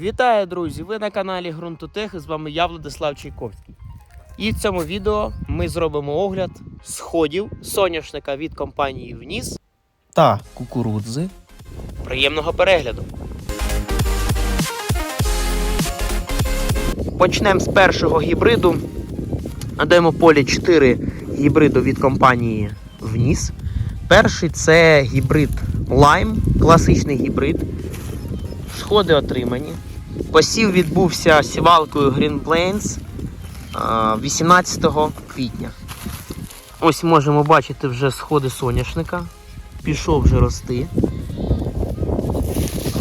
Вітаю, друзі! Ви на каналі Грунтотех і з вами я, Владислав Чайковський. І в цьому відео ми зробимо огляд сходів соняшника від компанії Вніс та кукурудзи. Приємного перегляду! Почнемо з першого гібриду. На демополі 4 гібриду від компанії Вніс. Перший це гібрид Lime, класичний гібрид. Сходи отримані. Посів відбувся сівалкою Green Plains 18 квітня. Ось можемо бачити вже сходи соняшника. Пішов вже рости.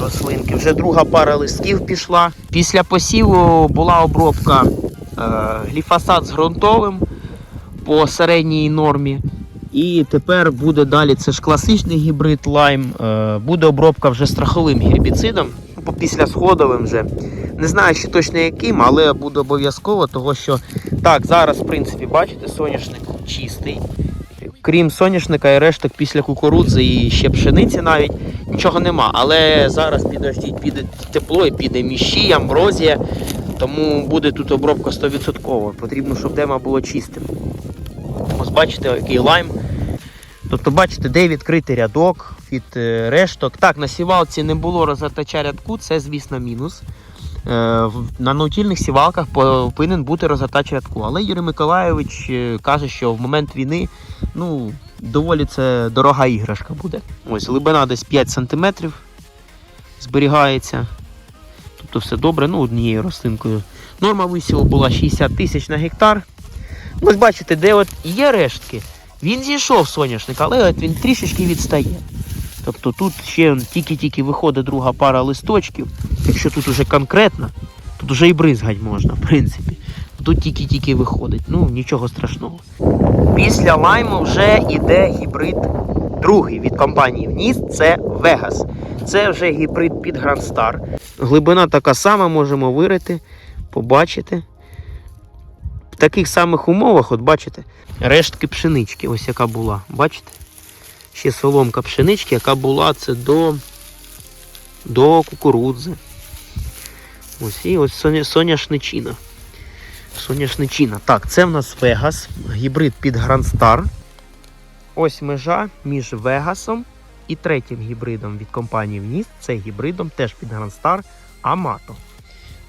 Рослинки. Вже друга пара листків пішла. Після посіву була обробка е, гліфосат з ґрунтовим по середній нормі. І тепер буде далі, це ж класичний гібрид лайм, е, буде обробка вже страховим гербіцидом, після сходовим вже. Не знаю, ще точно яким, але буде обов'язково, того що так, зараз, в принципі, бачите, соняшник чистий. Крім соняшника і решток після кукурудзи і ще пшениці навіть нічого нема. Але зараз підождіть, піде тепло і піде міщі, амброзія. Тому буде тут обробка 100%. Потрібно, щоб дема було чистим. Ось бачите, який лайм. Тобто, бачите, де відкритий рядок від е, решток. Так, на сівалці не було розгортача рядку, це, звісно, мінус. Е, на наутільних сівалках повинен бути розгортач рядку. Але Юрій Миколайович е, каже, що в момент війни ну, доволі це дорога іграшка буде. Ось глибина десь 5 см зберігається. Тобто все добре, ну, однією рослинкою. Норма висіву була 60 тисяч на гектар. Ось бачите, де от є рештки. Він зійшов соняшник, але от він трішечки відстає. Тобто тут ще тільки-тільки виходить друга пара листочків. Якщо тут уже конкретно, тут вже і бризгать можна, в принципі. Тут тільки-тільки виходить. Ну, нічого страшного. Після лайму вже йде гібрид другий від компанії Вніс, це Vegas. Це вже гібрид під Star. Глибина така сама, можемо вирити, побачити. В таких самих умовах, от бачите, рештки пшенички, ось яка була. Бачите? Ще соломка пшенички, яка була це до, до кукурудзи. Ось і ось соня, соняшничина. Соняшничина. Так, це в нас Вегас, гібрид під Star. Ось межа між Вегасом і третім гібридом від компанії Вніс. Це гібридом теж під Star Amato.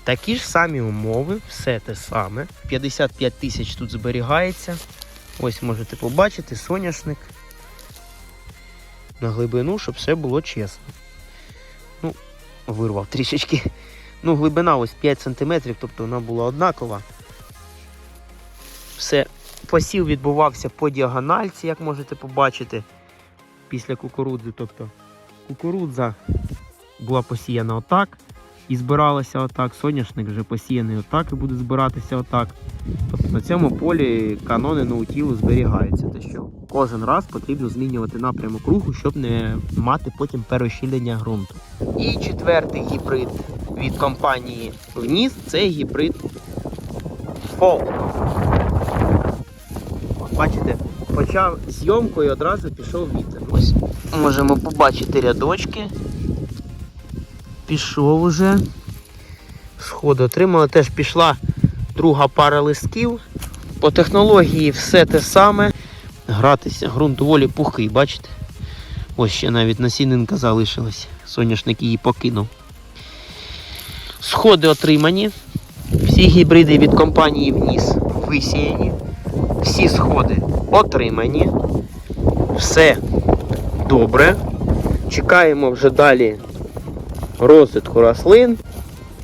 Такі ж самі умови, все те саме. 55 тисяч тут зберігається. Ось можете побачити соняшник на глибину, щоб все було чесно. Ну, вирвав трішечки. Ну, глибина ось 5 см, тобто вона була однакова. Все, посів відбувався по діагональці, як можете побачити, після кукурудзи. Тобто кукурудза була посіяна отак і збиралася отак. Соняшник вже посіяний отак і буде збиратися отак. Тобто на цьому полі канони наутілу зберігаються. Те, що кожен раз потрібно змінювати напрямок руху, щоб не мати потім перещілення ґрунту. І четвертий гібрид від компанії Вніс це гібрид Folk. Бачите, почав зйомку і одразу пішов вітер. Ось можемо побачити рядочки. Пішов уже. Сходи отримали. Теж пішла друга пара листків. По технології все те саме. Гратися, ґрунт доволі пухкий, бачите? Ось ще навіть насінинка залишилась. Соняшник її покинув. Сходи отримані. Всі гібриди від компанії вніс висіяні. Всі сходи отримані. Все добре. Чекаємо вже далі розвитку рослин.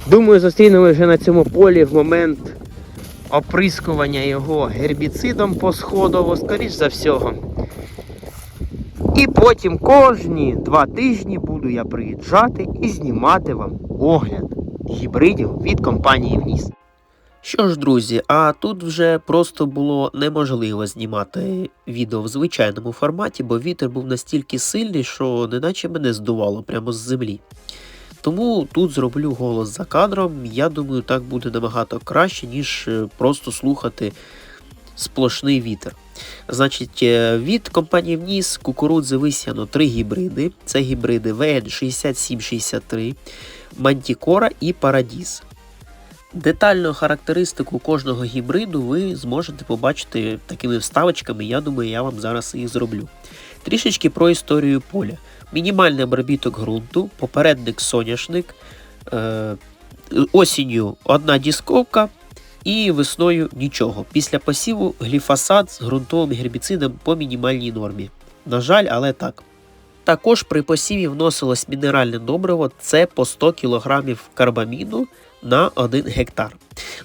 Думаю, зустрінемо вже на цьому полі в момент оприскування його гербіцидом посходово, скоріш за всього. І потім кожні два тижні буду я приїжджати і знімати вам огляд гібридів від компанії Вніс. Що ж, друзі, а тут вже просто було неможливо знімати відео в звичайному форматі, бо вітер був настільки сильний, що неначе мене здувало прямо з землі. Тому тут зроблю голос за кадром. Я думаю, так буде набагато краще, ніж е, просто слухати сплошний вітер. Значить, е, від компанії Вніс кукурудзи висіяно три гібриди. Це гібриди ВН 6763, Мантікора і Парадіс. Детальну характеристику кожного гібриду ви зможете побачити такими вставочками. Я думаю, я вам зараз їх зроблю. Трішечки про історію поля. Мінімальний обробіток ґрунту, попередник соняшник, е, осінню одна дісковка і весною нічого. Після посіву гліфосат з ґрунтовим гербіцидом по мінімальній нормі. На жаль, але так. Також при посіві вносилось мінеральне добриво, це по 100 кг карбаміду на 1 гектар.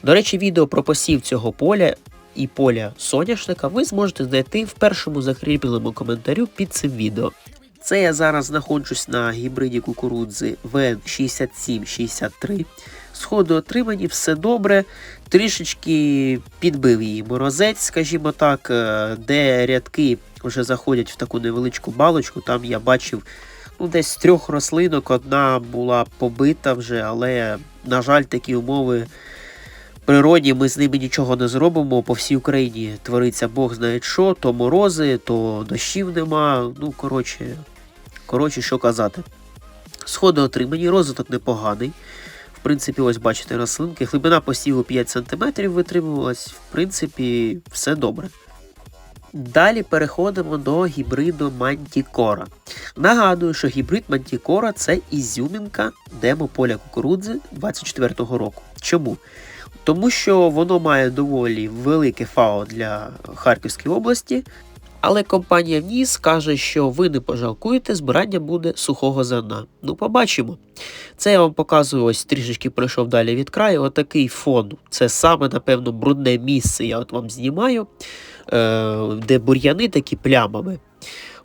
До речі, відео про посів цього поля і поля соняшника ви зможете знайти в першому закріпленому коментарю під цим відео. Це я зараз знаходжусь на гібриді кукурудзи ВН6763. Сходи отримані, все добре. Трішечки підбив її морозець, скажімо так, е, де рядки вже заходять в таку невеличку балочку. Там я бачив ну, десь з трьох рослинок одна була побита вже, але, на жаль, такі умови природі ми з ними нічого не зробимо. По всій Україні твориться Бог знає що, то морози, то дощів нема. Ну, коротше, коротше, що казати. Сходи отримані, розвиток непоганий. В принципі, ось бачите рослинки. Глибина посіву 5 см витримувалась. В принципі, все добре. Далі переходимо до гібриду Мантікора. Нагадую, що гібрид Мантікора це ізюмінка демополя кукурудзи 24-го року. Чому? Тому що воно має доволі велике ФАО для Харківської області, але компанія ВНІС каже, що ви не пожалкуєте, збирання буде сухого зерна. Ну, побачимо. Це я вам показую, ось трішечки пройшов далі від краю. Отакий фон. Це саме, напевно, брудне місце. Я от вам знімаю, е, де бур'яни такі плямами.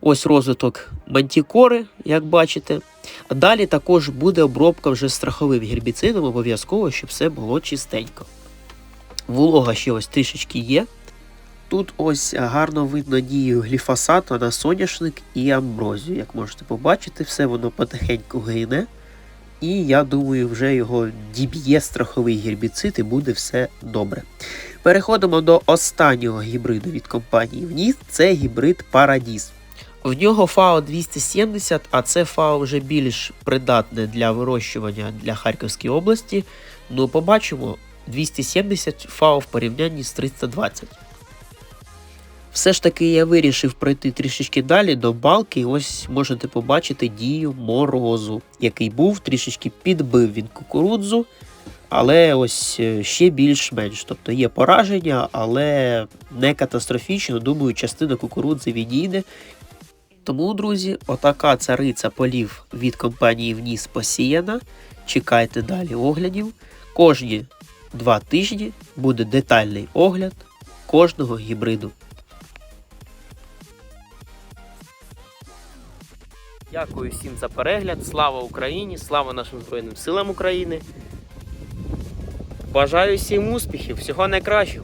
Ось розвиток мантікори, як бачите. А далі також буде обробка вже страховим гербіцидом, обов'язково, щоб все було чистенько. Волога ще ось трішечки є. Тут ось гарно видно дію гліфосату на соняшник і амброзію. Як можете побачити, все воно потихеньку гине. І я думаю, вже його діб'є страховий гербіцид і буде все добре. Переходимо до останнього гібриду від компанії ВНІС. Це гібрид Парадіс. В нього ФАО 270, а це ФАО вже більш придатне для вирощування для Харківської області. Ну, побачимо 270 ФАО в порівнянні з 320. Все ж таки я вирішив пройти трішечки далі до балки, і ось можете побачити дію морозу, який був, трішечки підбив він кукурудзу, але ось е, ще більш-менш. Тобто є пораження, але не катастрофічно. Думаю, частина кукурудзи відійде. Тому, друзі, отака цариця полів від компанії Вніс посіяна. Чекайте далі оглядів. Кожні два тижні буде детальний огляд кожного гібриду. Дякую всім за перегляд. Слава Україні! Слава нашим Збройним силам України! Бажаю всім успіхів, всього найкращого!